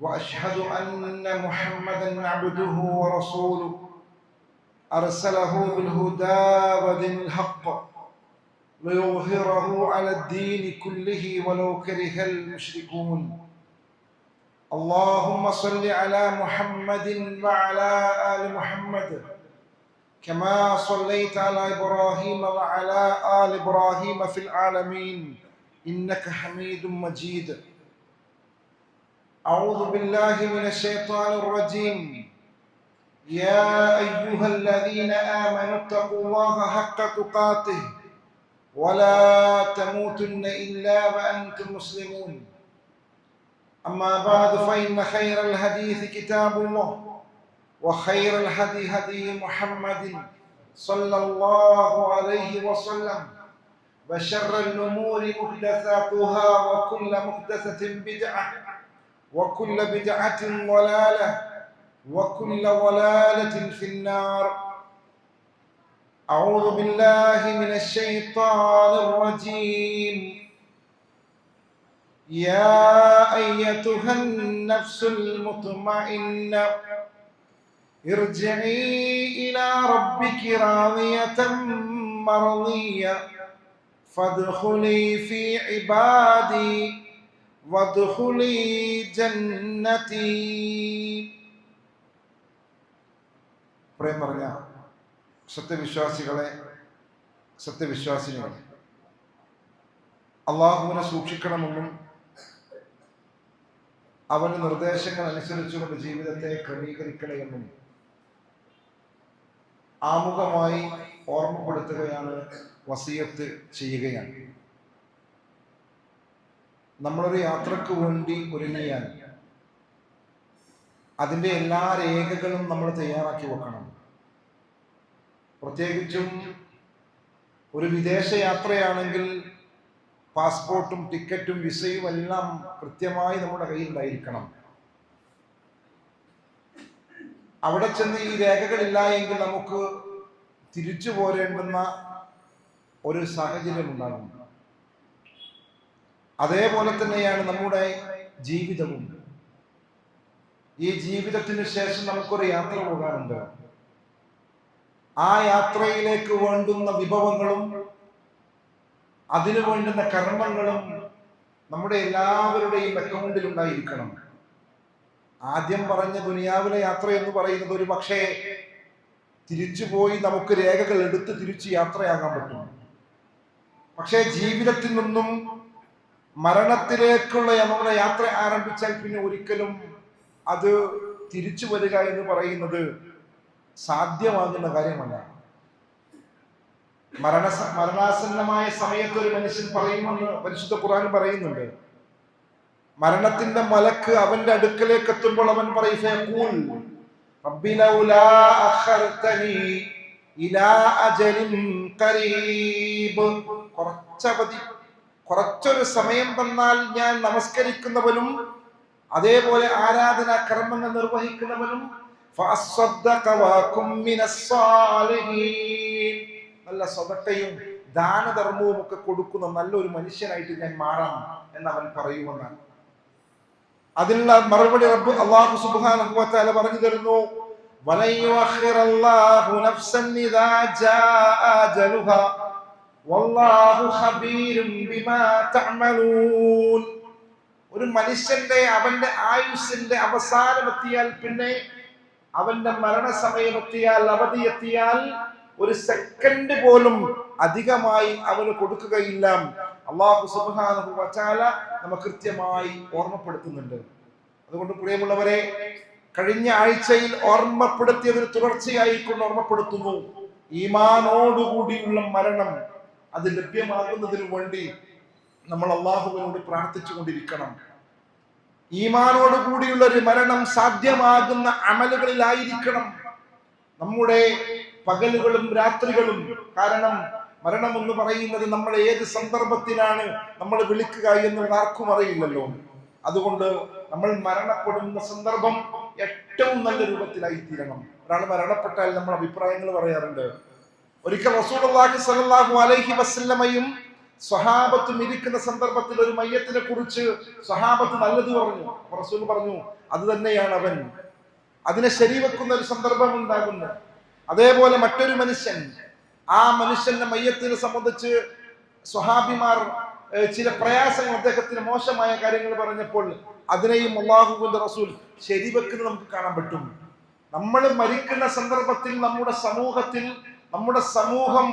وأشهد أن محمدا عبده ورسوله. أرسله بالهدى ودين الحق ليظهره على الدين كله ولو كره المشركون. اللهم صل على محمد وعلى آل محمد كما صليت على إبراهيم وعلى آل إبراهيم في العالمين. إنك حميد مجيد. أعوذ بالله من الشيطان الرجيم. يا أيها الذين آمنوا اتقوا الله حق تقاته ولا تموتن إلا وأنتم مسلمون. أما بعد فإن خير الحديث كتاب الله وخير الهدي هدي محمد صلى الله عليه وسلم وشر الأمور محدثاتها وكل محدثة بدعة. وكل بدعة ضلالة وكل ضلالة في النار. أعوذ بالله من الشيطان الرجيم. يا أيتها النفس المطمئنة ارجعي إلى ربك راضية مرضية فادخلي في عبادي وادخلي جنتي പ്രേം പറഞ്ഞ സത്യവിശ്വാസികളെ സത്യവിശ്വാസികളെ അള്ളാഹുവിനെ സൂക്ഷിക്കണമെന്നും അവന്റെ നിർദ്ദേശങ്ങൾ അനുസരിച്ചുകൊണ്ട് ജീവിതത്തെ ക്രമീകരിക്കണമെന്നും ആമുഖമായി ഓർമ്മപ്പെടുത്തുകയാണ് വസീയത്ത് ചെയ്യുകയാണ് നമ്മളൊരു യാത്രയ്ക്ക് വേണ്ടി ഒരുങ്ങിയാൽ അതിന്റെ എല്ലാ രേഖകളും നമ്മൾ തയ്യാറാക്കി വെക്കണം. പ്രത്യേകിച്ചും ഒരു വിദേശ യാത്രയാണെങ്കിൽ പാസ്പോർട്ടും ടിക്കറ്റും വിസയും എല്ലാം കൃത്യമായി നമ്മുടെ കയ്യിൽ ഉണ്ടായിരിക്കണം. അവിടെ ചെന്ന് ഈ രേഖകളില്ല എങ്കിൽ നമുക്ക് തിരിച്ചു പോരേണ്ടുന്ന ഒരു സാഹചര്യം ഉണ്ടാകും. അതേപോലെ തന്നെയാണ് നമ്മുടെ ജീവിതവും. ഈ ജീവിതത്തിന് ശേഷം നമുക്കൊരു യാത്ര പോകാനുണ്ട്. ആ യാത്രയിലേക്ക് വേണ്ടുന്ന വിഭവങ്ങളും അതിനു വേണ്ടുന്ന കർമ്മങ്ങളും നമ്മുടെ എല്ലാവരുടെയും അക്കൗണ്ടിൽ ഉണ്ടായിരിക്കണം. ആദ്യം പറഞ്ഞ ദുനിയാവിലെ യാത്ര എന്ന് പറയുന്നത് ഒരു പക്ഷേ തിരിച്ചുപോയി നമുക്ക് രേഖകൾ എടുത്ത് തിരിച്ച് യാത്രയാകാൻ പറ്റും. പക്ഷേ ജീവിതത്തിൽ നിന്നും മരണത്തിലേക്കുള്ള നമ്മുടെ യാത്ര ആരംഭിച്ചാൽ പിന്നെ ഒരിക്കലും അത് തിരിച്ചു വരിക എന്ന് പറയുന്നത് സാധ്യമാകുന്ന കാര്യമല്ല. മരണ മരണാസന്നമായ സമയത്ത് ഒരു മനുഷ്യൻ പറയുമെന്ന് പരിശുദ്ധ ഖുർആൻ പറയുന്നുണ്ട്. മരണത്തിന്റെ മലക്ക് അവന്റെ അടുക്കലേക്ക് എത്തുമ്പോൾ അവൻ പറയും കുറച്ചവധി കുറച്ചൊരു സമയം തന്നാൽ ഞാൻ നമസ്കരിക്കുന്നവനും അതേപോലെ ആരാധനാ കർമ്മങ്ങൾ നിർവഹിക്കുന്നവനും നല്ല സ്വതട്ടയും ദാനധർമ്മവും ഒക്കെ കൊടുക്കുന്ന നല്ലൊരു മനുഷ്യനായിട്ട് ഞാൻ മാറാം എന്ന് അവൻ പറയുമെന്നാണ്. അതിനുള്ള മറുപടി റബ്ബ് അള്ളാഹു തആല പറഞ്ഞു തരുന്നു. വലൻ ഒരു മനുഷ്യന്റെ അവന്റെ ആയുസ്സിന്റെ അവസാനം എത്തിയാൽ പിന്നെ അവന്റെ മരണസമയം എത്തിയാൽ അവധി എത്തിയാൽ ഒരു സെക്കൻഡ് പോലും അധികമായി അവന് കൊടുക്കുകയില്ല. അള്ളാഹു സുബ്ഹാനഹു വ തആല നമ്മ കൃത്യമായി ഓർമ്മപ്പെടുത്തുന്നുണ്ട്. അതുകൊണ്ട് പ്രിയമുള്ളവരെ കഴിഞ്ഞ ആഴ്ചയിൽ ഓർമ്മപ്പെടുത്തിയതിന് തുടർച്ചയായി കൊണ്ട് ഓർമ്മപ്പെടുത്തുന്നു. ഈമാനോടുകൂടിയുള്ള മരണം. അത് ലഭ്യമാകുന്നതിനു വേണ്ടി നമ്മൾ അള്ളാഹുവിനോട് പ്രാർത്ഥിച്ചു കൊണ്ടിരിക്കണം. ഈമാനോട് കൂടിയുള്ള ഒരു മരണം സാധ്യമാകുന്ന അമലുകളിലായിരിക്കണം. നമ്മുടെ പകലുകളും രാത്രികളും. കാരണം മരണം എന്ന് പറയുന്നത് നമ്മൾ ഏത് സന്ദർഭത്തിലാണ് നമ്മൾ വിളിക്കുക എന്നുള്ളത് ആർക്കും അറിയില്ലല്ലോ. അതുകൊണ്ട് നമ്മൾ മരണപ്പെടുന്ന സന്ദർഭം ഏറ്റവും നല്ല രൂപത്തിലായി തീരണം ഒരാൾ മരണപ്പെട്ടാൽ നമ്മൾ അഭിപ്രായങ്ങൾ പറയാറുണ്ട്. ഒരിക്കൽ റസൂലുള്ളാഹി സ്വല്ലല്ലാഹു അലൈഹി വസല്ലമയും സ്വഹാബത്തും ഇരിക്കുന്ന സന്ദർഭത്തിൽ ഒരു മയ്യത്തിനെ കുറിച്ച് സ്വഹാബത്ത് നല്ലത് പറഞ്ഞു. റസൂൽ പറഞ്ഞു അത് തന്നെയാണ് അവൻ. അതിനെ ശരിവെക്കുന്ന ഒരു സന്ദർഭം ഉണ്ടാകുന്നു. അതേപോലെ മറ്റൊരു മനുഷ്യൻ ആ മനുഷ്യന്റെ മയ്യത്തിനെ സംബന്ധിച്ച് സ്വഹാബിമാർ ചില പ്രയാസങ്ങൾ അദ്ദേഹത്തിന് മോശമായ കാര്യങ്ങൾ പറഞ്ഞപ്പോൾ അതിനെയും അള്ളാഹുവിന്റെ റസൂൽ ശരിവെക്കുന്നത് നമുക്ക് കാണാൻ പറ്റും. നമ്മൾ മരിക്കുന്ന സന്ദർഭത്തിൽ നമ്മുടെ സമൂഹത്തിൽ നമ്മുടെ സമൂഹം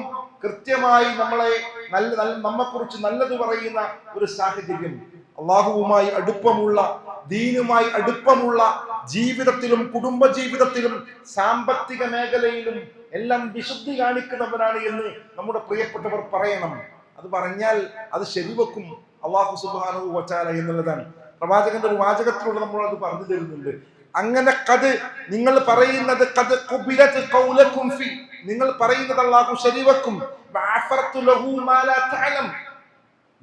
കൃത്യമായി നമ്മളെ നല്ല നമ്മെക്കുറിച്ച് നല്ലത് പറയുന്ന ഒരു സാഹചര്യം. അള്ളാഹുവുമായി അടുപ്പമുള്ള ദീനുമായി അടുപ്പമുള്ള ജീവിതത്തിലും കുടുംബ ജീവിതത്തിലും സാമ്പത്തിക മേഖലയിലും എല്ലാം വിശുദ്ധി കാണിക്കുന്നവരാണ് എന്ന് നമ്മുടെ പ്രിയപ്പെട്ടവർ പറയണം. അത് പറഞ്ഞാൽ അത് ശരിവെക്കും. അള്ളാഹു സുബാനു വച്ചാല എന്നുള്ളതാണ്. പ്രവാചകന്റെ ഒരു വാചകത്തിലൂടെ നമ്മൾ അത് പറഞ്ഞു തരുന്നുണ്ട്. അങ്ങനെ കത് നിങ്ങൾ പറയുന്നത് കത് ഖുബിലത് കൗലക്കും ഫി. നിങ്ങൾ പറയുന്നത് അള്ളാഹു ശരീവക്കും.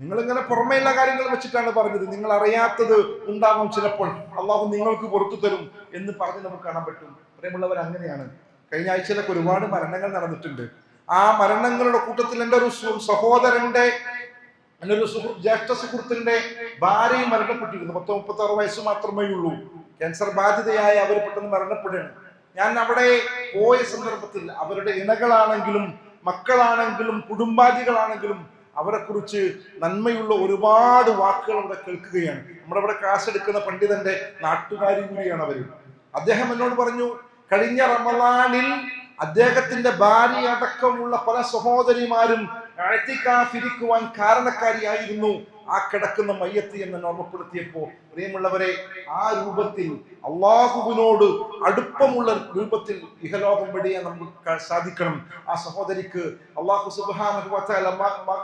നിങ്ങൾ ഇങ്ങനെ പുറമേയുള്ള കാര്യങ്ങൾ വെച്ചിട്ടാണ് പറഞ്ഞത്. നിങ്ങൾ അറിയാത്തത് ഉണ്ടാകും ചിലപ്പോൾ. അള്ളാഹു നിങ്ങൾക്ക് പുറത്തു തരും എന്ന് പറഞ്ഞ് നമുക്ക് കാണാൻ പറ്റും. പ്രിയമുള്ളവർ അങ്ങനെയാണ്. കഴിഞ്ഞ ആഴ്ചയിലൊക്കെ ഒരുപാട് മരണങ്ങൾ നടന്നിട്ടുണ്ട്. ആ മരണങ്ങളുടെ കൂട്ടത്തിൽ എന്റെ ഒരു സഹോദരന്റെ എന്റെ ഒരു ജ്യേഷ്ഠ സുഹൃത്തിന്റെ ഭാര്യയും മരണപ്പെട്ടിരുന്നു പത്ത് മുപ്പത്തി ആറ് വയസ്സ് മാത്രമേ ഉള്ളൂ. ക്യാൻസർ ബാധിതയായി അവർ പെട്ടെന്ന് മരണപ്പെടുകയാണ്. ഞാൻ അവിടെ പോയ സന്ദർഭത്തിൽ അവരുടെ ഇണകളാണെങ്കിലും മക്കളാണെങ്കിലും കുടുംബാദികളാണെങ്കിലും അവരെ കുറിച്ച് നന്മയുള്ള ഒരുപാട് വാക്കുകൾ അവിടെ കേൾക്കുകയാണ്. നമ്മുടെ അവിടെ ക്ലാസ് എടുക്കുന്ന പണ്ഡിതന്റെ നാട്ടുകാരി കൂടിയാണ് അവർ അദ്ദേഹം എന്നോട് പറഞ്ഞു കഴിഞ്ഞ റമദാനിൽ അദ്ദേഹത്തിന്റെ ഭാര്യ അടക്കമുള്ള പല സഹോദരിമാരും കാരണക്കാരിയായിരുന്നു. ആ കിടക്കുന്ന മയ്യത്ത് എന്ന് ഓർമ്മപ്പെടുത്തിയപ്പോ പ്രിയമുള്ളവരെ ആ രൂപത്തിൽ അള്ളാഹുവിനോട് അടുപ്പമുള്ള രൂപത്തിൽ ഇഹലോകം വെടിയാൻ നമുക്ക് സാധിക്കണം. ആ സഹോദരിക്ക് അള്ളാഹു സുബാന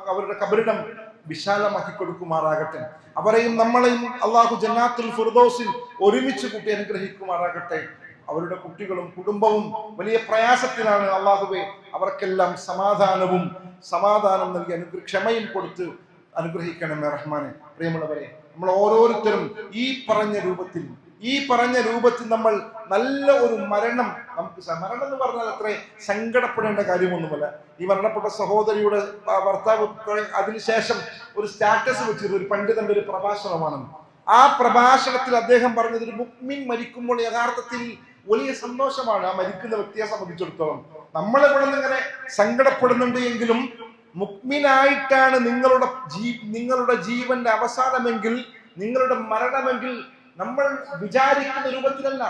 അവരുടെ കബരിടം വിശാലമാക്കി കൊടുക്കുമാറാകട്ടെ. അവരെയും നമ്മളെയും അള്ളാഹു ജന്നാത്തുൽ ഫിർദോസിൽ ഒരുമിച്ച് കൂട്ടി അനുഗ്രഹിക്കുമാറാകട്ടെ. അവരുടെ കുട്ടികളും കുടുംബവും വലിയ പ്രയാസത്തിലാണ് അള്ളാഹുവെ അവർക്കെല്ലാം സമാധാനവും സമാധാനം നൽകി അനുഗ്രഹ ക്ഷമയും കൊടുത്ത് അനുഗ്രഹിക്കണമേ റഹ്മാനെ. പ്രിയമുള്ളവരെ നമ്മൾ ഓരോരുത്തരും ഈ പറഞ്ഞ രൂപത്തിൽ ഈ പറഞ്ഞ രൂപത്തിൽ നമ്മൾ നല്ല ഒരു മരണം നമുക്ക് മരണം എന്ന് പറഞ്ഞാൽ അത്ര സങ്കടപ്പെടേണ്ട കാര്യമൊന്നുമല്ല. ഈ മരണപ്പെട്ട സഹോദരിയുടെ ഭർത്താവ് അതിനുശേഷം ഒരു സ്റ്റാറ്റസ് വെച്ചിരുന്നു ഒരു പണ്ഡിതന്റെ ഒരു പ്രഭാഷണമാണ്. ആ പ്രഭാഷണത്തിൽ അദ്ദേഹം പറഞ്ഞത് ഒരു മുക്മിൻ മരിക്കുമ്പോൾ യഥാർത്ഥത്തിൽ വലിയ സന്തോഷമാണ് ആ മരിക്കുന്ന വ്യക്തിയെ സംബന്ധിച്ചിടത്തോളം. നമ്മൾ ഇവിടെ നിന്ന് ഇങ്ങനെ സങ്കടപ്പെടുന്നുണ്ട് എങ്കിലും മുക്മിനായിട്ടാണ് നിങ്ങളുടെ ജീ നിങ്ങളുടെ ജീവന്റെ അവസാനമെങ്കിൽ നിങ്ങളുടെ മരണമെങ്കിൽ നമ്മൾ വിചാരിക്കുന്ന രൂപത്തിലല്ല.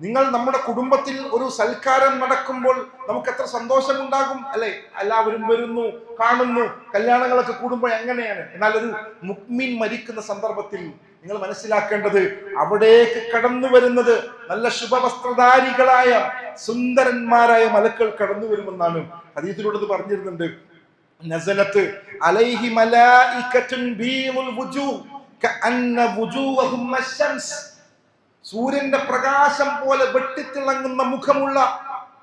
നിങ്ങൾ നമ്മുടെ കുടുംബത്തിൽ ഒരു സൽക്കാരം നടക്കുമ്പോൾ നമുക്ക് എത്ര സന്തോഷമുണ്ടാകും അല്ലെ? എല്ലാവരും വരുന്നു കാണുന്നു കല്യാണങ്ങളൊക്കെ കൂടുമ്പോൾ എങ്ങനെയാണ്? എന്നാൽ ഒരു മുക്മിൻ മരിക്കുന്ന സന്ദർഭത്തിൽ നിങ്ങൾ മനസ്സിലാക്കേണ്ടത് അവിടേക്ക് കടന്നു വരുന്നത് നല്ല ശുഭവസ്ത്രധാരികളായ സുന്ദരന്മാരായ മലക്കൾ കടന്നു വരുമെന്നാണ്. അതീതിലൂടെ പറഞ്ഞിരുന്നുണ്ട്. നസലത്ത് അലൈഹി മലായികത്തുൻ ബീമുൽ വുജൂഹ് കഅന്ന വുജൂഹും മശംസ് സൂര്യന്റെ പ്രകാശം പോലെ വെട്ടിത്തിളങ്ങുന്ന മുഖമുള്ള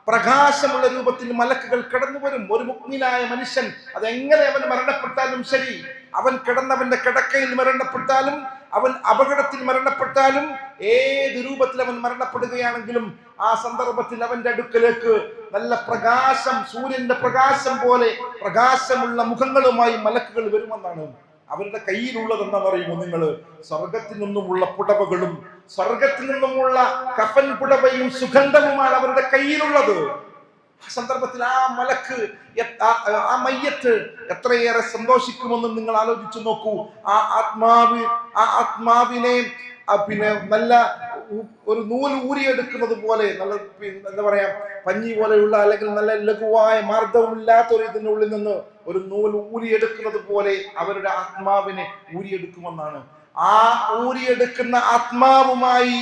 പ്രകാശമുള്ള രൂപത്തിൽ മലക്കുകൾ കടന്നു വരും. ഒരു മുഗ്മിനായ മനുഷ്യൻ അതെങ്ങനെ അവൻ മരണപ്പെട്ടാലും ശരി? അവൻ കിടന്നവന്റെ കിടക്കയിൽ മരണപ്പെട്ടാലും അവൻ അപകടത്തിൽ മരണപ്പെട്ടാലും ഏത് രൂപത്തിൽ അവൻ മരണപ്പെടുകയാണെങ്കിലും ആ സന്ദർഭത്തിൽ അവന്റെ അടുക്കലേക്ക് നല്ല പ്രകാശം സൂര്യന്റെ പ്രകാശം പോലെ പ്രകാശമുള്ള മുഖങ്ങളുമായി മലക്കുകൾ വരുമെന്നാണ് അവരുടെ കയ്യിലുള്ളത് എന്താണെന്നറിയുമോ നിങ്ങൾ? സ്വർഗത്തിൽ നിന്നുമുള്ള പുടവകളും സ്വർഗത്തിൽ നിന്നുമുള്ള കഫൻ പുടവയും സുഗന്ധവുമാണ് അവരുടെ കയ്യിലുള്ളത്. സന്ദർഭത്തിൽ ആ മലക്ക് ആ- മയ്യത്ത് എത്രയേറെ സന്തോഷിക്കുമെന്ന് നിങ്ങൾ ആലോചിച്ചു നോക്കൂ. ആ ആത്മാവ് ആ ആത്മാവിനെ പിന്നെ നല്ല ഒരു നൂൽ ഊരിയെടുക്കുന്നത് പോലെ നല്ല എന്താ പറയാ പഞ്ഞി പോലെയുള്ള അല്ലെങ്കിൽ നല്ല ലഘുവായ മാർദ്ദവമില്ലാത്ത ഒരു ഇതിനുള്ളിൽ നിന്ന് ഒരു നൂൽ ഊരിയെടുക്കുന്നത് പോലെ അവരുടെ ആത്മാവിനെ ഊരിയെടുക്കുമെന്നാണ്. ആ ഊരിയെടുക്കുന്ന ആത്മാവുമായി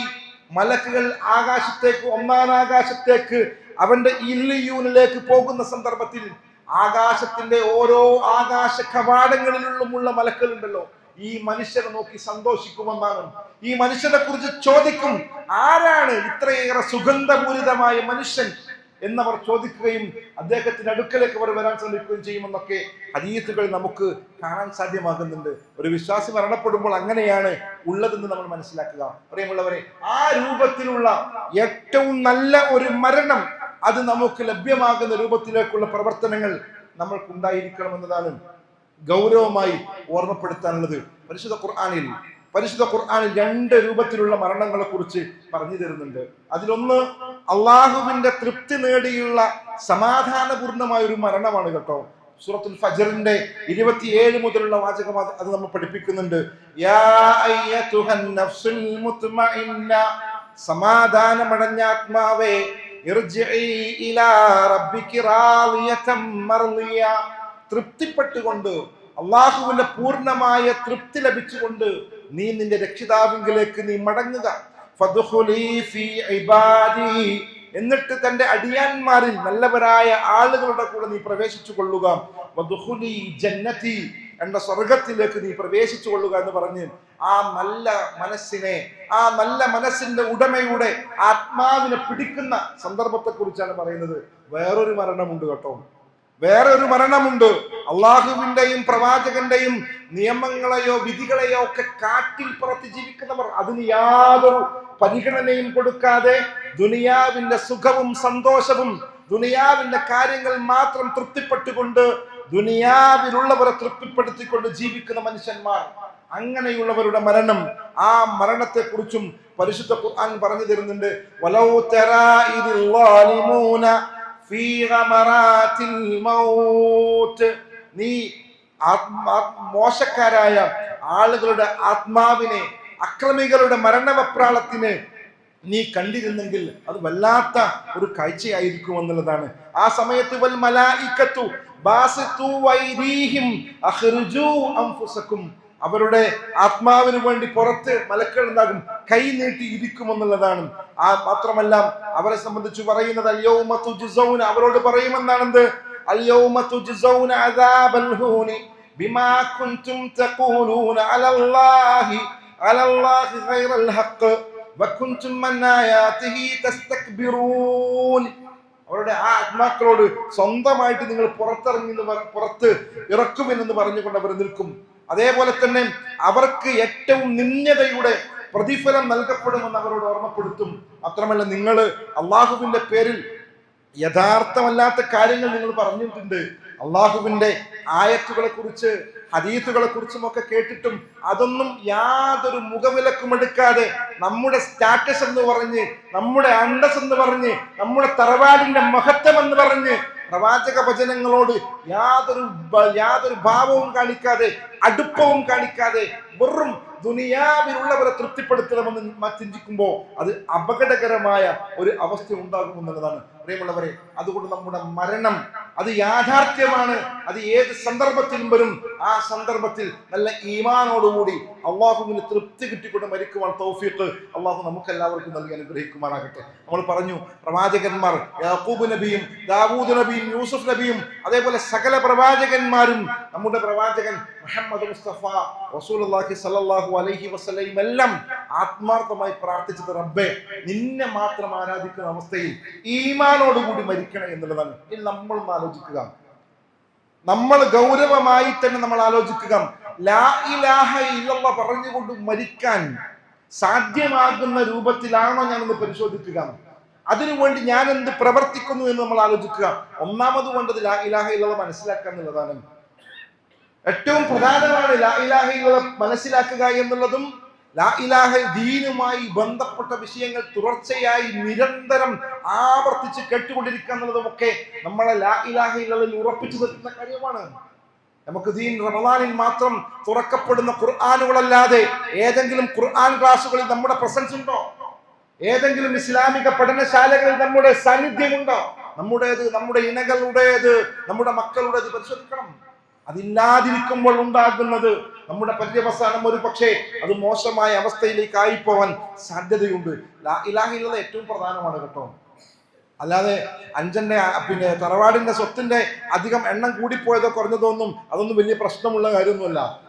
മലക്കുകൾ ആകാശത്തേക്ക് ഒന്നാം ആകാശത്തേക്ക് അവന്റെ ഇല്ലിയൂനിലേക്ക് പോകുന്ന സന്ദർഭത്തിൽ ആകാശത്തിന്റെ ഓരോ ആകാശ കവാടങ്ങളിലുമുള്ള മലക്കളുണ്ടല്ലോ ഈ മനുഷ്യനെ നോക്കി സന്തോഷിക്കുമെന്നാണ്. ഈ മനുഷ്യനെ കുറിച്ച് ചോദിക്കും ആരാണ് ഇത്രയേറെ സുഗന്ധപൂരിതമായ മനുഷ്യൻ? എന്നവർ ചോദിക്കുകയും അദ്ദേഹത്തിന്റെ അടുക്കലേക്ക് അവർ വരാൻ ശ്രമിക്കുകയും ചെയ്യുമെന്നൊക്കെ ഹദീസുകൾ നമുക്ക് കാണാൻ സാധ്യമാകുന്നുണ്ട്. ഒരു വിശ്വാസി മരണപ്പെടുമ്പോൾ അങ്ങനെയാണ് ഉള്ളതെന്ന് നമ്മൾ മനസ്സിലാക്കുക. പ്രിയമുള്ളവരെ ആ രൂപത്തിലുള്ള ഏറ്റവും നല്ല ഒരു മരണം അത് നമുക്ക് ലഭ്യമാകുന്ന രൂപത്തിലേക്കുള്ള പ്രവർത്തനങ്ങൾ നമ്മൾക്കുണ്ടായിരിക്കണം എന്നതാണ് ഗൗരവമായി ഓർമ്മപ്പെടുത്താനുള്ളത്. പരിശുദ്ധ ഖുർആാനിൽ പരിശുദ്ധ ഖുർആാനിൽ രണ്ട് രൂപത്തിലുള്ള മരണങ്ങളെ കുറിച്ച് പറഞ്ഞു തരുന്നുണ്ട്. അതിലൊന്ന് അള്ളാഹുവിന്റെ തൃപ്തി നേടിയുള്ള സമാധാനപൂർണമായ ഒരു മരണമാണ് കേട്ടോ. സൂറത്തുൽ ഫജറിന്റെ ഇരുപത്തിയേഴ് മുതലുള്ള വാചകം അത് നമ്മൾ പഠിപ്പിക്കുന്നുണ്ട്. സമാധാനമടഞ്ഞ ആത്മാവേ തൃപ്തിപ്പെട്ടുകൊണ്ട് അള്ളാഹുവിന്റെ പൂർണമായ തൃപ്തി ലഭിച്ചുകൊണ്ട് നീ നിന്റെ രക്ഷിതാവിങ്കിലേക്ക് നീ മടങ്ങുക. എന്നിട്ട് തന്റെ അടിയാന്മാരിൽ നല്ലവരായ ആളുകളുടെ കൂടെ നീ പ്രവേശിച്ചു കൊള്ളുക ജന്നതി സ്വർഗത്തിലേക്ക് നീ പ്രവേശിച്ചു കൊള്ളുക എന്ന് പറഞ്ഞ് ആ നല്ല മനസ്സിനെ ആ നല്ല മനസ്സിന്റെ ഉടമയുടെ ആത്മാവിനെ പിടിക്കുന്ന സന്ദർഭത്തെ കുറിച്ചാണ് പറയുന്നത്. വേറൊരു മരണമുണ്ട് കേട്ടോ. വേറെ ഒരു മരണമുണ്ട്. അള്ളാഹുവിന്റെയും പ്രവാചകന്റെയും നിയമങ്ങളെയോ വിധികളെയോ ഒക്കെ കാറ്റിൽ പുറത്ത് ജീവിക്കുന്നവർ അതിന് യാതൊരു പരിഗണനയും കൊടുക്കാതെ ദുനിയാവിന്റെ സുഖവും സന്തോഷവും ദുനിയാവിന്റെ കാര്യങ്ങൾ മാത്രം തൃപ്തിപ്പെട്ടുകൊണ്ട് ദുനിയാവിലുള്ളവരെ തൃപ്തിപ്പെടുത്തിക്കൊണ്ട് ജീവിക്കുന്ന മനുഷ്യന്മാർ അങ്ങനെയുള്ളവരുടെ മരണം ആ മരണത്തെ കുറിച്ചും പരിശുദ്ധ ഖുർആൻ പറഞ്ഞു തരുന്നുണ്ട്. വലൗ ഫീ ഗമറാത്തിൽ മൗത്ത്. നീ മോശക്കാരായ ആളുകളുടെ ആത്മാവിനെ അക്രമികളുടെ മരണവപ്രാളത്തിന് നീ കണ്ടിരുന്നെങ്കിൽ അത് വല്ലാത്ത ഒരു കാഴ്ചയായിരിക്കും എന്നുള്ളതാണ്. ആ സമയത്ത് വൽ മലായിക്കത്തു അവരുടെ ആത്മാവിന് വേണ്ടി പുറത്ത് മലക്കൾ ഉണ്ടാകും കൈ നീട്ടി ഇരിക്കുമെന്നുള്ളതാണ് ആ മാത്രമല്ല അവരെ സംബന്ധിച്ച് പറയുന്നത് അല്യൗമ തുജ്സൗന അവരോട് പറയുമെന്നാണെന്ത്? അല്യൗമ തുജ്സൗന അദാബൽ ഹൂനി ബിമാ അലല്ലാഹി അലല്ലാഹി ഹഖ്. വകുൻതും മന്നായാതിഹി തസ്തക്ബിറൂൻ. അവരുടെ ആ ആത്മാക്കളോട് സ്വന്തമായിട്ട് നിങ്ങൾ പുറത്തിറങ്ങി പുറത്ത് ഇറക്കുമെന്ന് പറഞ്ഞുകൊണ്ട് അവർ നിൽക്കും. അതേപോലെ തന്നെ അവർക്ക് ഏറ്റവും നിന്യതയുടെ പ്രതിഫലം നൽകപ്പെടുമെന്ന് അവരോട് ഓർമ്മപ്പെടുത്തും. മാത്രമല്ല നിങ്ങൾ അള്ളാഹുവിന്റെ പേരിൽ യഥാർത്ഥമല്ലാത്ത കാര്യങ്ങൾ നിങ്ങൾ പറഞ്ഞിട്ടുണ്ട്. അള്ളാഹുവിന്റെ ആയത്തുകളെ കുറിച്ച് ഹദീസുകളെ കുറിച്ചും ഒക്കെ കേട്ടിട്ടും അതൊന്നും യാതൊരു മുഖവിലക്കും എടുക്കാതെ നമ്മുടെ സ്റ്റാറ്റസ് എന്ന് പറഞ്ഞ് നമ്മുടെ അണ്ടസ് എന്ന് പറഞ്ഞ് നമ്മുടെ തറവാടിന്റെ മഹത്വം എന്ന് പറഞ്ഞ് പ്രവാചക വചനങ്ങളോട് യാതൊരു യാതൊരു ഭാവവും കാണിക്കാതെ അടുപ്പവും കാണിക്കാതെ വെറും ദുനിയാവിലുള്ളവരെ തൃപ്തിപ്പെടുത്തണമെന്ന് ചിന്തിക്കുമ്പോൾ അത് അപകടകരമായ ഒരു അവസ്ഥ ഉണ്ടാകുമെന്നുള്ളതാണ് പ്രിയമുള്ളവരെ അതുകൊണ്ട് നമ്മുടെ മരണം അത് യാഥാർത്ഥ്യമാണ്. അത് ഏത് സന്ദർഭത്തിലും വരും. ആ സന്ദർഭത്തിൽ നല്ല ഈമാനോടുകൂടി അള്ളാഹുവിന് തൃപ്തി കിട്ടിക്കൊണ്ട് മരിക്കുവാൻ തൗഫീഖ് അള്ളാഹു നമുക്ക് എല്ലാവർക്കും നൽകി അനുഗ്രഹിക്കുമാറാകട്ടെ. നമ്മൾ പറഞ്ഞു പ്രവാചകന്മാർ യാക്കൂബ് നബിയും ദാവൂദ് നബിയും യൂസുഫ് നബിയും അതേപോലെ സകല പ്രവാചകന്മാരും നമ്മുടെ പ്രവാചകൻ മുഹമ്മദ് മുസ്തഫ റസൂലുള്ളാഹി സല്ലാഹു അലൈഹി വസല്ലം എല്ലാം ആത്മാർത്ഥമായി പ്രാർത്ഥിച്ചത് റബ്ബെ നിന്നെ മാത്രം ആരാധിക്കുന്ന അവസ്ഥയിൽ ഈമാനോടുകൂടി മരിക്കണം എന്നുള്ളതാണ്. ഇനി നമ്മൾ ആലോചിക്കുക. നമ്മൾ ഗൗരവമായി തന്നെ നമ്മൾ ആലോചിക്കുക. ലാ ഇലാഹ പറഞ്ഞുകൊണ്ട് മരിക്കാൻ സാധ്യമാകുന്ന രൂപത്തിലാണോ ഞാനൊന്ന് പരിശോധിക്കുക. അതിനുവേണ്ടി ഞാൻ എന്ത് പ്രവർത്തിക്കുന്നു എന്ന് നമ്മൾ ആലോചിക്കുക. ഒന്നാമത് വേണ്ടത് ലാ ഇലാഹ ഇല്ലല്ല മനസ്സിലാക്കുക എന്നുള്ളതാണ്. ഏറ്റവും പ്രധാനമാണ് ലാ ഇലാഹ ഇല്ലല്ല മനസ്സിലാക്കുക എന്നുള്ളതും ലാ ഇലാഹ ദീനുമായി ബന്ധപ്പെട്ട വിഷയങ്ങൾ തുടർച്ചയായി നിരന്തരം ആവർത്തിച്ച് കേട്ടുകൊണ്ടിരിക്കുക നമ്മളെ ലാ ഇലാഹ ഉറപ്പിച്ചു നിർത്തുന്ന കാര്യമാണ്. നമുക്ക് ദീൻ റമദാനിൽ മാത്രം തുറക്കപ്പെടുന്ന ഖുർആാനുകളല്ലാതെ ഏതെങ്കിലും ഖുർആൻ ക്ലാസ്സുകളിൽ നമ്മുടെ പ്രസൻസ് ഉണ്ടോ? ഏതെങ്കിലും ഇസ്ലാമിക പഠനശാലകളിൽ നമ്മുടെ സാന്നിധ്യമുണ്ടോ? നമ്മുടേത് നമ്മുടെ ഇണകളുടേത് നമ്മുടെ മക്കളുടേത് പരിശോധിക്കണം. അതില്ലാതിരിക്കുമ്പോൾ ഉണ്ടാകുന്നത് നമ്മുടെ പര്യവസാനം ഒരു പക്ഷേ അത് മോശമായ അവസ്ഥയിലേക്ക് ആയിപ്പോവാൻ സാധ്യതയുണ്ട്. ലാ ഇലാഹ ഏറ്റവും പ്രധാനമാണ് കേട്ടോ. അല്ലാതെ അഞ്ചന്റെ പിന്നെ തറവാടിന്റെ സ്വത്തിന്റെ അധികം എണ്ണം കൂടിപ്പോയതോ കുറഞ്ഞതോ ഒന്നും അതൊന്നും വലിയ പ്രശ്നമുള്ള കാര്യമൊന്നുമല്ല.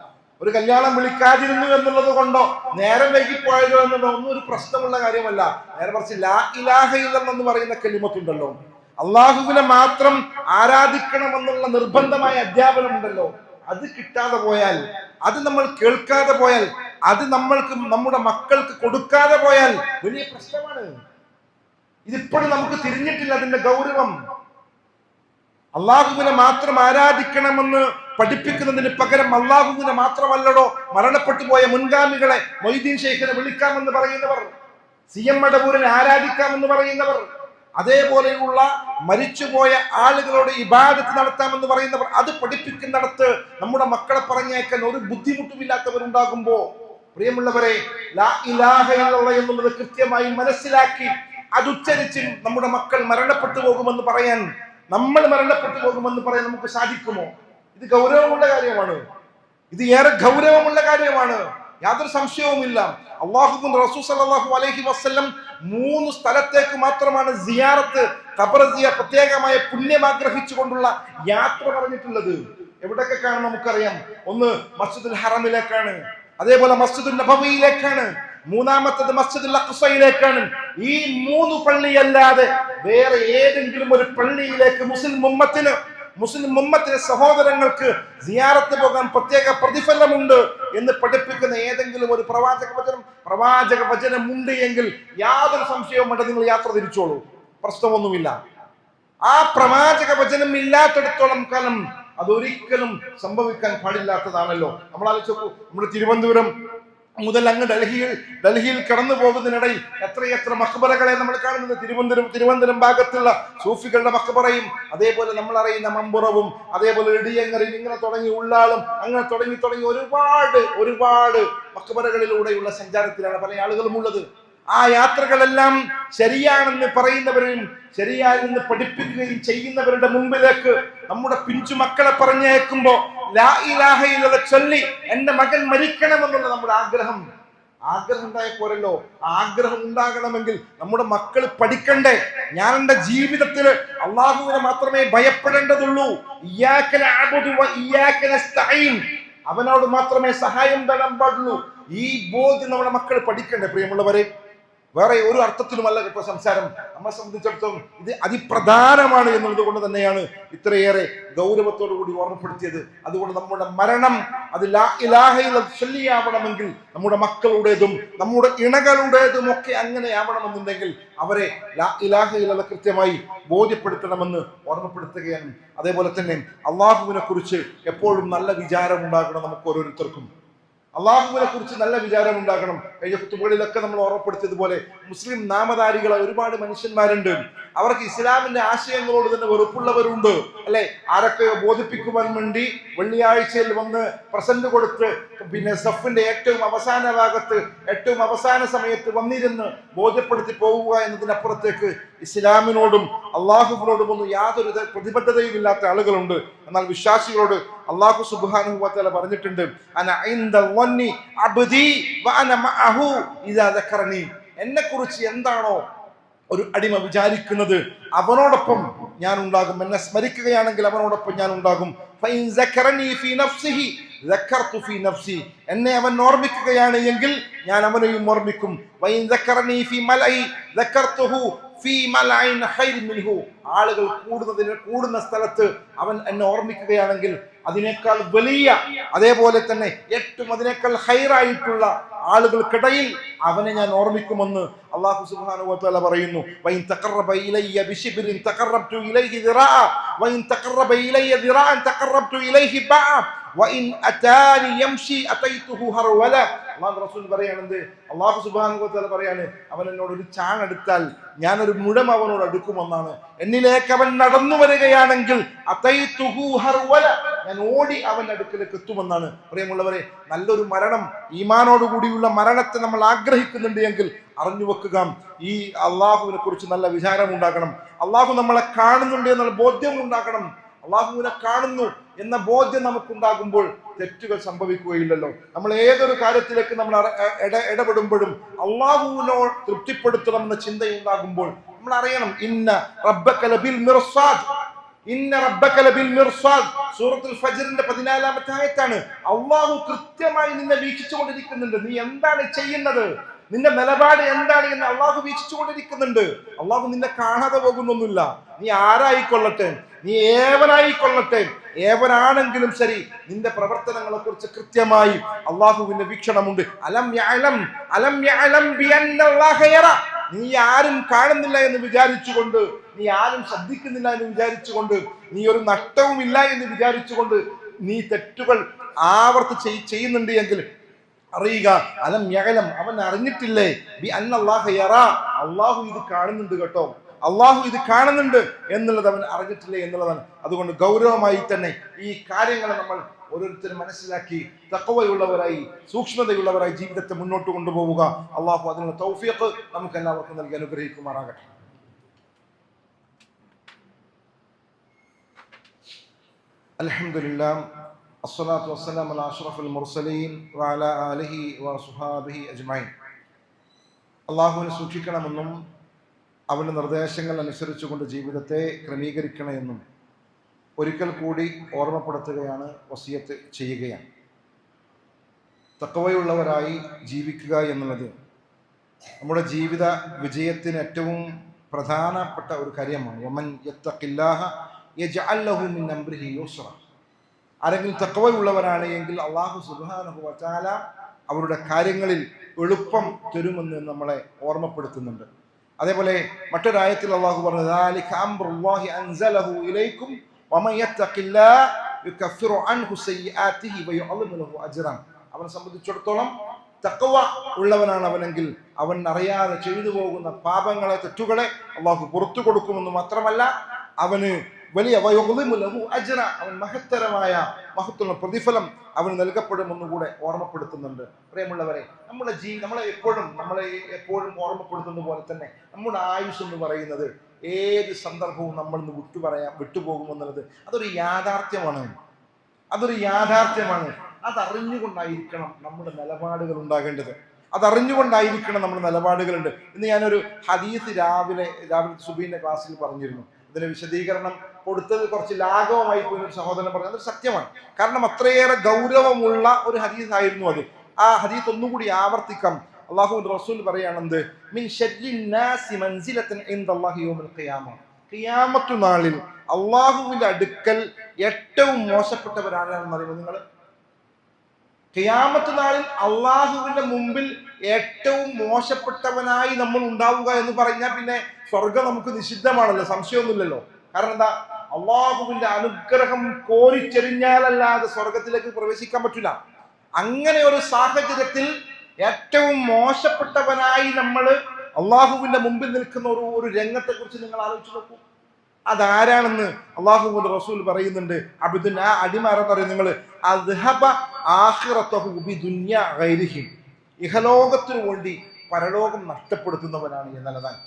ഒരു കല്യാണം വിളിക്കാതിരുന്നു എന്നുള്ളത് കൊണ്ടോ നേരം വൈകിപ്പോയതോ എന്നുള്ളതോ ഒന്നും ഒരു പ്രശ്നമുള്ള കാര്യമല്ല. നേരെ മറിച്ച് ലാ ഇലാഹ ഇല്ലെന്ന് പറയുന്ന കെലിമത്തുണ്ടല്ലോ. അള്ളാഹുവിനെ മാത്രം ആരാധിക്കണമെന്നുള്ള നിർബന്ധമായ അധ്യാപനമുണ്ടല്ലോ. അത് കിട്ടാതെ പോയാൽ അത് നമ്മൾ കേൾക്കാതെ പോയാൽ അത് നമ്മൾക്ക് നമ്മുടെ മക്കൾക്ക് കൊടുക്കാതെ പോയാൽ വലിയ പ്രശ്നമാണ്. ഇതിപ്പോഴും നമുക്ക് തിരിഞ്ഞിട്ടില്ല അതിന്റെ ഗൗരവം. അള്ളാഹുവിനെ മാത്രം ആരാധിക്കണമെന്ന് പഠിപ്പിക്കുന്നതിന് പകരം അള്ളാഹുവിനെ മാത്രമല്ലടോ മരണപ്പെട്ടു പോയ മുൻഗാമികളെ മൊയ്തീൻ ഷെയ്ഖിനെ വിളിക്കാമെന്ന് പറയുന്നവർ സി എം മടവൂരിനെ ആരാധിക്കാമെന്ന് പറയുന്നവർ അതേപോലെയുള്ള മരിച്ചുപോയ ആളുകളോട് ഇബാദത്ത് നടത്താമെന്ന് പറയുന്നവർ അത് പഠിപ്പിക്കുന്നിടത്ത് നമ്മുടെ മക്കളെ പറഞ്ഞേക്കാൻ ഒരു ബുദ്ധിമുട്ടുമില്ലാത്തവരുണ്ടാകുമ്പോ പ്രിയമുള്ളവരെ ലാ ഇലാഹ എന്നുള്ളത് കൃത്യമായി മനസ്സിലാക്കി അതുച്ചരിച്ച് നമ്മുടെ മക്കൾ മരണപ്പെട്ടു പോകുമെന്ന് പറയാൻ നമ്മൾ മരണപ്പെട്ടു പോകുമെന്ന് പറയാൻ നമുക്ക് സാധിക്കുമോ? ഇത് ഗൗരവമുള്ള കാര്യമാണ്. ഇത് ഏറെ ഗൗരവമുള്ള കാര്യമാണ്. യാതൊരു സംശയവുമില്ല. അള്ളാഹു റസൂൽ സല്ലല്ലാഹു അലഹി വസ്ല്ലം മൂന്ന് സ്ഥലത്തേക്ക് മാത്രമാണ് സിയാറത്ത് കബറസിയ സിയ പ്രത്യേകമായ പുണ്യം ആഗ്രഹിച്ചുകൊണ്ടുള്ള യാത്ര പറഞ്ഞിട്ടുള്ളത്. എവിടൊക്കെ കാണും നമുക്കറിയാം. ഒന്ന് മസ്ജിദുൽ ഹറമിലേക്കാണ്. അതേപോലെ മസ്ജിദുൽ നബവിയിലേക്കാണ്. മൂന്നാമത്തത് മസ്ജിദുൽ അഖ്സയിലേക്കാണ് ഈ മൂന്ന് പള്ളിയല്ലാതെ വേറെ ഏതെങ്കിലും ഒരു പള്ളിയിലേക്ക് മുസ്ലിം ഉമ്മത്തിന് മുസ്ലിം ഉമ്മത്തിലെ സഹോദരങ്ങൾക്ക് സിയാറത്ത് പോകാൻ പ്രത്യേക പ്രതിഫലമുണ്ട് എന്ന് പഠിപ്പിക്കുന്ന ഏതെങ്കിലും ഒരു പ്രവാചക വചനം പ്രവാചക വചനം ഉണ്ട് എങ്കിൽ യാതൊരു സംശയവും വേണ്ട നിങ്ങൾ യാത്ര തിരിച്ചോളൂ. പ്രശ്നമൊന്നുമില്ല. ആ പ്രവാചക വചനം ഇല്ലാത്തടത്തോളം കാലം അതൊരിക്കലും സംഭവിക്കാൻ പാടില്ലാത്തതാണല്ലോ. നമ്മൾ ആലോചിച്ചു നമ്മുടെ തിരുവനന്തപുരം മുതൽ അങ്ങ് ഡൽഹിയിൽ ഡൽഹിയിൽ കടന്നു പോകുന്നതിനിടയിൽ എത്രയെത്ര മക്ബറകളെ നമ്മൾ കാണുന്നത്? തിരുവനന്തപുരം തിരുവനന്തപുരം ഭാഗത്തുള്ള സൂഫികളുടെ മക്ബറയും അതേപോലെ നമ്മൾ അറിയുന്ന മമ്പുറവും അതേപോലെ ഇടിയങ്ങറിൽ ഇങ്ങനെ തുടങ്ങി ഉള്ളാളും അങ്ങനെ തുടങ്ങി തുടങ്ങി ഒരുപാട് ഒരുപാട് മക്ബറകളിലൂടെയുള്ള സഞ്ചാരത്തിലാണ് പല ആളുകളും ഉള്ളത്. ആ യാത്രകളെല്ലാം ശരിയാണെന്ന് പറയുന്നവരും ശരിയായെന്ന് പഠിപ്പിക്കുകയും ചെയ്യുന്നവരുടെ മുമ്പിലേക്ക് നമ്മുടെ പിഞ്ചു മക്കളെ പറഞ്ഞേക്കുമ്പോ ലാ ചൊല്ലി എന്റെ മകൻ മരിക്കണമെന്നുള്ള നമ്മുടെ ആഗ്രഹം. ആഗ്രഹം ഉണ്ടായ പോരല്ലോ ആഗ്രഹം ഉണ്ടാകണമെങ്കിൽ നമ്മുടെ മക്കൾ പഠിക്കണ്ടേ? ഞാൻ എന്റെ ജീവിതത്തിൽ അള്ളാഹുവിനെ മാത്രമേ ഭയപ്പെടേണ്ടതുള്ളൂ. അവനോട് മാത്രമേ സഹായം തരാൻ പാടുള്ളൂ. ഈ ബോധ്യം നമ്മുടെ മക്കൾ പഠിക്കണ്ടേ പ്രിയമുള്ളവരെ? വേറെ ഒരു അർത്ഥത്തിലുമല്ല ഇപ്പൊ സംസാരം. നമ്മെ സംബന്ധിച്ചിടത്തോളം ഇത് അതിപ്രധാനമാണ് എന്നുള്ളത് കൊണ്ട് തന്നെയാണ് ഇത്രയേറെ ഗൗരവത്തോടു കൂടി ഓർമ്മപ്പെടുത്തിയത്. അതുകൊണ്ട് നമ്മുടെ മരണം അത് ചൊല്ലിയാവണമെങ്കിൽ നമ്മുടെ മക്കളുടേതും നമ്മുടെ ഇണകളുടേതും ഒക്കെ അങ്ങനെ ആവണമെന്നുണ്ടെങ്കിൽ അവരെ ലാ കൃത്യമായി ബോധ്യപ്പെടുത്തണമെന്ന് ഓർമ്മപ്പെടുത്തുകയാണ്. അതേപോലെ തന്നെ അള്ളാഹുവിനെ കുറിച്ച് എപ്പോഴും നല്ല വിചാരം ഉണ്ടാകണം നമുക്ക് ഓരോരുത്തർക്കും. അള്ളാഹുവിനെ കുറിച്ച് നല്ല വിചാരം ഉണ്ടാക്കണം കഴിഞ്ഞ കുത്തുകളിലൊക്കെ നമ്മൾ ഓർമ്മപ്പെടുത്തിയതുപോലെ മുസ്ലിം നാമധാരികളെ ഒരുപാട് മനുഷ്യന്മാരുണ്ട്. അവർക്ക് ഇസ്ലാമിന്റെ ആശയങ്ങളോട് തന്നെ വെറുപ്പുള്ളവരുണ്ട്. അല്ലെ? ആരൊക്കെയോ ബോധിപ്പിക്കുവാൻ വേണ്ടി വെള്ളിയാഴ്ചയിൽ വന്ന് പ്രസന്റ് കൊടുത്ത് പിന്നെ സഫിന്റെ ഏറ്റവും അവസാന ഭാഗത്ത് ഏറ്റവും അവസാന സമയത്ത് വന്നിരുന്ന് ബോധ്യപ്പെടുത്തി പോവുക എന്നതിനപ്പുറത്തേക്ക് ഇസ്ലാമിനോടും അള്ളാഹുവിനോടും ഒന്നും യാതൊരു പ്രതിബദ്ധതയും ഇല്ലാത്ത ആളുകളുണ്ട്. എന്നാൽ വിശ്വാസികളോട് അള്ളാഹു സുബ്ഹാനഹു വതആല പറഞ്ഞിട്ടുണ്ട് അന വന്നി അബ്ദി ദക്കറനി. എന്നെ കുറിച്ച് എന്താണോ ഒരു അടിമ വിചാരിക്കുന്നത്? അവനോടൊപ്പം ഞാൻ ഉണ്ടാകും. എന്നെ സ്മരിക്കുകയാണെങ്കിൽ അവനോടൊപ്പം ഞാൻ ഉണ്ടാകും. എന്നെ അവൻ ഓർമ്മിക്കുകയാണ് എങ്കിൽ ഞാൻ അവനെയും ഓർമ്മിക്കും. ആളുകൾ കൂടുന്നതിന് കൂടുന്ന സ്ഥലത്ത് അവൻ എന്നെ ഓർമ്മിക്കുകയാണെങ്കിൽ അതിനേക്കാൾ വലിയ അതേപോലെ തന്നെ ഏറ്റവും അതിനേക്കാൾ ഹൈറായിട്ടുള്ള ആളുകൾക്കിടയിൽ അവനെ ഞാൻ ഓർമ്മിക്കുമെന്ന് അള്ളാഹു സുബ്ഹാനഹു വതആല പറയുന്നു. വൈൻ തഖറബ്തു ഇലൈഹി ദിറാഅ തഖറബ തഖറബ്തു ഇലൈഹി ഹർവല. അള്ളാഹു റസൂൽ സുബ്ഹാനഹു പറയാണ് അവൻ എന്നോട് ഒരു ചാണെടുത്താൽ ഞാൻ ഒരു മുഴം അവനോട് അടുക്കുമെന്നാണ്. എന്നിലേക്ക് അവൻ നടന്നു വരികയാണെങ്കിൽ അതൈതുഹു ഹർവല. ഞാൻ ഓടി അവന്റെ അടുക്കലേക്ക് എത്തുമെന്നാണ്. പ്രിയമുള്ളവരെ നല്ലൊരു മരണം ഈമാനോട് കൂടിയുള്ള മരണത്തെ നമ്മൾ ആഗ്രഹിക്കുന്നുണ്ട് എങ്കിൽ അറിഞ്ഞു വെക്കുക. ഈ അള്ളാഹുവിനെ കുറിച്ച് നല്ല വിചാരം ഉണ്ടാക്കണം അള്ളാഹു നമ്മളെ കാണുന്നുണ്ട് എന്നുള്ള ബോധ്യം ഉണ്ടാക്കണം അള്ളാഹുവിനെ കാണുന്നു എന്ന ബോധ്യം നമുക്കുണ്ടാകുമ്പോൾ തെറ്റുകൾ സംഭവിക്കുകയില്ലല്ലോ. നമ്മൾ ഏതൊരു കാര്യത്തിലേക്ക് നമ്മൾ ഇടപെടുമ്പോഴും അള്ളാഹുവിനോ തൃപ്തിപ്പെടുത്തണം എന്ന ചിന്തയുണ്ടാകുമ്പോൾ നമ്മൾ അറിയണം ഇന്ന റബ്ബക്കലബിൽ ലബിൽ മിർസാദ്. സൂറത്തുൽ ഫജറിന്റെ പതിനാലാമത്തെ ആയത്താണ്. അള്ളാഹു കൃത്യമായി നിന്നെ വീക്ഷിച്ചു കൊണ്ടിരിക്കുന്നുണ്ട് നീ എന്താണ് ചെയ്യുന്നത്? നിന്റെ നിലപാട് എന്താണ് എന്ന് അള്ളാഹു വീക്ഷിച്ചു കൊണ്ടിരിക്കുന്നുണ്ട് അള്ളാഹു നിന്നെ കാണാതെ പോകുന്നൊന്നുമില്ല. നീ ആരായിക്കൊള്ളട്ടെ? നീ ഏവനായിക്കൊള്ളട്ടെ? ഏവനാണെങ്കിലും ശരി നിന്റെ പ്രവർത്തനങ്ങളെ കുറിച്ച് കൃത്യമായി അള്ളാഹുവിന്റെ വീക്ഷണമുണ്ട്. അലം അലം നീ ആരും കാണുന്നില്ല എന്ന് വിചാരിച്ചുകൊണ്ട് നീ ആരും ശ്രദ്ധിക്കുന്നില്ല എന്ന് വിചാരിച്ചുകൊണ്ട് നീ ഒരു നഷ്ടവുമില്ല എന്ന് വിചാരിച്ചുകൊണ്ട് നീ തെറ്റുകൾ ആവർത്തി ചെയ്- ചെയ്യുന്നുണ്ട് എങ്കിൽ അറിയുക അലം യഅലം അവൻ അറിഞ്ഞിട്ടില്ലേ? ബി യറ. അള്ളാഹു ഇത് കാണുന്നുണ്ട് കേട്ടോ. അള്ളാഹു ഇത് കാണുന്നുണ്ട് എന്നുള്ളത് അവൻ അറിഞ്ഞിട്ടില്ലേ എന്നുള്ളതാണ്. അതുകൊണ്ട് ഗൗരവമായി തന്നെ ഈ കാര്യങ്ങളെ നമ്മൾ ഓരോരുത്തരും മനസ്സിലാക്കി തക്കവയുള്ളവരായി സൂക്ഷ്മതയുള്ളവരായി ജീവിതത്തെ മുന്നോട്ട് കൊണ്ടുപോവുക. അള്ളാഹു അതിനുള്ള തൗഫിയത്ത് നമുക്ക് എല്ലാവർക്കും നൽകി അനുഗ്രഹിക്കുമാറാകട്ടെ. അൽഹംദുലില്ലാ അസ്സലാത്തു വസ്സലാം അലാ അഷ്റഫുൽ മുർസലീൻ വഅലാ ആലിഹി വസുഹാബിഹി അജ്മഈൻ. അള്ളാഹുവിനെ സൂക്ഷിക്കണമെന്നും അവന്റെ നിർദ്ദേശങ്ങൾ അനുസരിച്ചുകൊണ്ട് ജീവിതത്തെ ക്രമീകരിക്കണമെന്നും ഒരിക്കൽ കൂടി ഓർമ്മപ്പെടുത്തുകയാണ് വസിയത്ത് ചെയ്യുകയാണ്. തക്കവയുള്ളവരായി ജീവിക്കുക എന്നുള്ളത് നമ്മുടെ ജീവിത വിജയത്തിന് ഏറ്റവും പ്രധാനപ്പെട്ട ഒരു കാര്യമാണ്. യമൻ യത്തഖില്ലാഹ ആരെങ്കിലും തക്കവയുള്ളവരാണ് എങ്കിൽ അള്ളാഹു സുബാനഹു വചാല അവരുടെ കാര്യങ്ങളിൽ എളുപ്പം തരുമെന്ന് നമ്മളെ ഓർമ്മപ്പെടുത്തുന്നുണ്ട്. അതേപോലെ മറ്റൊരായത്തിൽ അള്ളാഹു പറഞ്ഞു അവനെ സംബന്ധിച്ചിടത്തോളം തക്കവ ഉള്ളവനാണ് അവനെങ്കിൽ അവൻ അറിയാതെ ചെയ്തു പോകുന്ന പാപങ്ങളെ തെറ്റുകളെ അള്ളാഹു പുറത്തു കൊടുക്കുമെന്ന് മാത്രമല്ല അവന് വലിയ അജന അവൻ മഹത്തരമായ മഹത്തുള്ള പ്രതിഫലം അവന് നൽകപ്പെടുമെന്ന് കൂടെ ഓർമ്മപ്പെടുത്തുന്നുണ്ട്. പ്രിയമുള്ളവരെ നമ്മുടെ ജീ നമ്മളെ എപ്പോഴും നമ്മളെ എപ്പോഴും ഓർമ്മപ്പെടുത്തുന്ന പോലെ തന്നെ നമ്മുടെ ആയുസ് എന്ന് പറയുന്നത് ഏത് സന്ദർഭവും നമ്മൾ ഇന്ന് വിട്ടു പറയാം വിട്ടുപോകുമെന്നുള്ളത് അതൊരു യാഥാർത്ഥ്യമാണ്. അതൊരു യാഥാർത്ഥ്യമാണ്. അതറിഞ്ഞുകൊണ്ടായിരിക്കണം നമ്മുടെ നിലപാടുകൾ ഉണ്ടാകേണ്ടത്. അതറിഞ്ഞുകൊണ്ടായിരിക്കണം നമ്മുടെ നിലപാടുകളുണ്ട്. ഇന്ന് ഞാനൊരു ഹദീസ് രാവിലെ രാവിലെ സുബീന്റെ ക്ലാസ്സിൽ പറഞ്ഞിരുന്നു. ഇതിന് വിശദീകരണം കൊടുത്തത് കുറച്ച് ലാഘവമായി പോയി ഒരു സഹോദരൻ പറഞ്ഞു അതൊരു സത്യമാണ്. കാരണം അത്രയേറെ ഗൗരവമുള്ള ഒരു ഹദീസ് ആയിരുന്നു അത്. ആ ഹദീസ് ഒന്നുകൂടി ആവർത്തിക്കാം. അള്ളാഹു റസൂൽ പറയാണെന്ത് മിൻ ഖിയാമത്തു നാളിൽ അള്ളാഹുവിന്റെ അടുക്കൽ ഏറ്റവും മോശപ്പെട്ടവരാണെന്ന് അറിയുമോ നിങ്ങൾ? ഖിയാമത്ത് നാളിൽ അള്ളാഹുവിന്റെ മുമ്പിൽ ഏറ്റവും മോശപ്പെട്ടവനായി നമ്മൾ ഉണ്ടാവുക എന്ന് പറഞ്ഞാൽ പിന്നെ സ്വർഗം നമുക്ക് നിഷിദ്ധമാണല്ലോ സംശയമൊന്നുമില്ലല്ലോ. കാരണം എന്താ? അള്ളാഹുവിന്റെ അനുഗ്രഹം കോരിച്ചെറിഞ്ഞാലല്ലാതെ സ്വർഗത്തിലേക്ക് പ്രവേശിക്കാൻ പറ്റില്ല അങ്ങനെ ഒരു സാഹചര്യത്തിൽ ഏറ്റവും മോശപ്പെട്ടവനായി നമ്മൾ അള്ളാഹുവിന്റെ മുമ്പിൽ നിൽക്കുന്ന ഒരു ഒരു രംഗത്തെ കുറിച്ച് നിങ്ങൾ ആലോചിച്ച് നോക്കൂ. അതാരാണെന്ന് അള്ളാഹു റസൂൽ പറയുന്നുണ്ട്. അബിദുൻ ആ അടിമാരെന്ന് പറയും നിങ്ങൾ? ഇഹലോകത്തിനു വേണ്ടി പരലോകം നഷ്ടപ്പെടുത്തുന്നവനാണ് എന്നല്ലതാണ്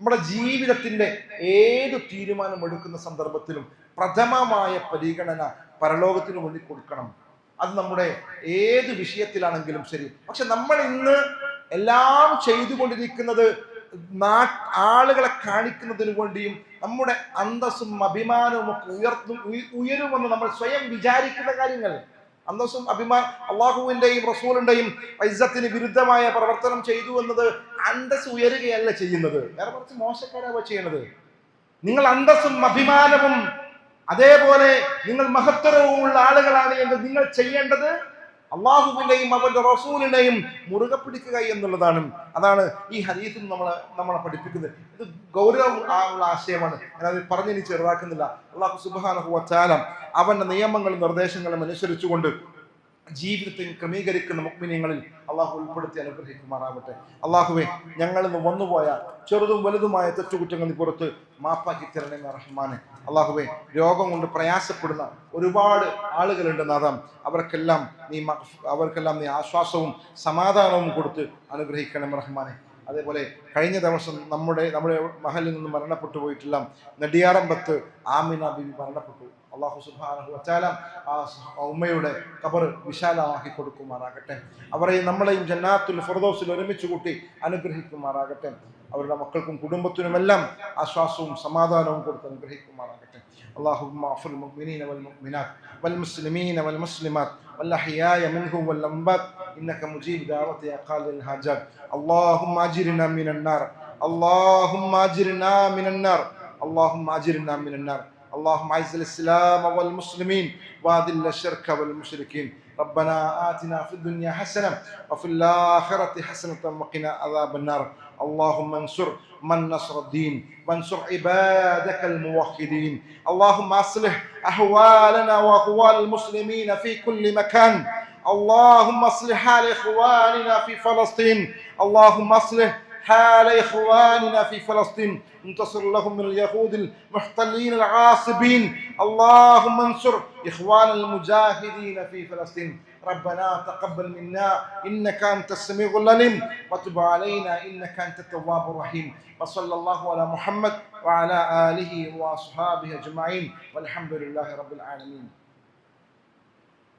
നമ്മുടെ ജീവിതത്തിന്റെ ഏത് തീരുമാനം എടുക്കുന്ന സന്ദർഭത്തിലും പ്രഥമമായ പരിഗണന പരലോകത്തിനു വേണ്ടി കൊടുക്കണം. അത് നമ്മുടെ ഏത് വിഷയത്തിലാണെങ്കിലും ശരി. പക്ഷെ നമ്മൾ ഇന്ന് എല്ലാം ചെയ്തുകൊണ്ടിരിക്കുന്നത് ആളുകളെ കാണിക്കുന്നതിന് വേണ്ടിയും നമ്മുടെ അന്തസ്സും അഭിമാനവും ഒക്കെ ഉയർത്തും ഉയ- ഉയരുമെന്ന് നമ്മൾ സ്വയം വിചാരിക്കുന്ന കാര്യങ്ങൾ. അന്തസ്സും അഭിമാൻ അള്ളാഹുവിന്റെയും റസൂലിന്റെയും ഇസ്സത്തിന് വിരുദ്ധമായ പ്രവർത്തനം ചെയ്തു എന്നത് അന്തസ് ഉയരുകയല്ല ചെയ്യുന്നത്. വേറെ കുറച്ച് മോശക്കാരാവ ചെയ്യുന്നത് നിങ്ങൾ അന്തസ്സും അഭിമാനവും അതേപോലെ നിങ്ങൾ മഹത്തരവുമുള്ള ആളുകളാണ് എന്ന് നിങ്ങൾ ചെയ്യേണ്ടത് അള്ളാഹുവിന്റെയും അവന്റെ റസൂലിനെയും മുറുകെ പിടിക്കുക എന്നുള്ളതാണ്. അതാണ് ഈ ഹരീഫിൽ നമ്മളെ നമ്മളെ പഠിപ്പിക്കുന്നത്. ഇത് ഗൗരവം ഉള്ള ആശയമാണ്. ഞാനത് പറഞ്ഞിനി ചെറുതാക്കുന്നില്ല. അള്ളാഹു സുബാനഹു വച്ചാലം അവന്റെ നിയമങ്ങളും നിർദ്ദേശങ്ങളും അനുസരിച്ചുകൊണ്ട് ജീവിതത്തിൽ ക്രമീകരിക്കുന്ന മുക്മിനിയങ്ങളിൽ അള്ളാഹു ഉൾപ്പെടുത്തി അനുഗ്രഹിക്കുമാറാവട്ടെ. അള്ളാഹുവെ ഞങ്ങൾ ഇന്ന് വന്നുപോയ ചെറുതും വലുതുമായ തെറ്റുകുറ്റങ്ങളിൽ പുറത്ത് മാപ്പാക്കി തരണേ റഹ്മാനെ. അള്ളാഹുവെ രോഗം കൊണ്ട് പ്രയാസപ്പെടുന്ന ഒരുപാട് ആളുകളുണ്ട് നാദാം. അവർക്കെല്ലാം നീ അവർക്കെല്ലാം നീ ആശ്വാസവും സമാധാനവും കൊടുത്ത് അനുഗ്രഹിക്കണം റഹ്മാനെ. അതേപോലെ കഴിഞ്ഞ ദിവസം നമ്മുടെ നമ്മുടെ മഹലിൽ നിന്ന് മരണപ്പെട്ടു പോയിട്ടുള്ള നെടിയാറമ്പത്ത് ആമിന ബിബി മരണപ്പെട്ടു. അള്ളാഹു സുബാനഹു ആ ഉമ്മയുടെ കബർ വിശാലമാക്കി കൊടുക്കുമാറാകട്ടെ. അവരെ നമ്മളെയും ജന്നാത്തുൽ ഫിറദോസിൽ ഒരുമിച്ച് കൂട്ടി അനുഗ്രഹിക്കുമാറാകട്ടെ. അവരുടെ മക്കൾക്കും കുടുംബത്തിനുമെല്ലാം ആശ്വാസവും സമാധാനവും കൊടുത്ത് അനുഗ്രഹിക്കുമാറാകട്ടെ. അള്ളാഹു മുഅ്മിനീന വൽ മുഅ്മിനാത്ത് വൽ മുസ്ലിമീന വൽ മുസ്ലിമാത്ത് والأحياء منهم والأموات إنك مجيب دعوة يا قاضي الحاجات اللهم أجرنا من النار. اللهم أجرنا من النار. اللهم أجرنا من النار. اللهم أعز الإسلام والمسلمين وأذل الشرك والمشركين. ربنا آتنا في الدنيا حسنة وفي الآخرة حسنة وقنا عذاب النار. اللهم انصر من نصر الدين وانصر عبادك الموحدين. اللهم أصلح أحوالنا واحوال المسلمين في كل مكان. اللهم أصلح حال إخواننا في فلسطين. اللهم أصلح حال إخواننا في فلسطين. انتصر لهم من اليهود المحتلين العاصبين. اللهم انصر إخوان المجاهدين في فلسطين. ربنا تقبل منا. إنك أنت السميع العليم. وتب علينا. إنك أنت التواب الرحيم. وصلى الله على محمد وعلى آله وأصحابه أجمعين. والحمد لله رب العالمين.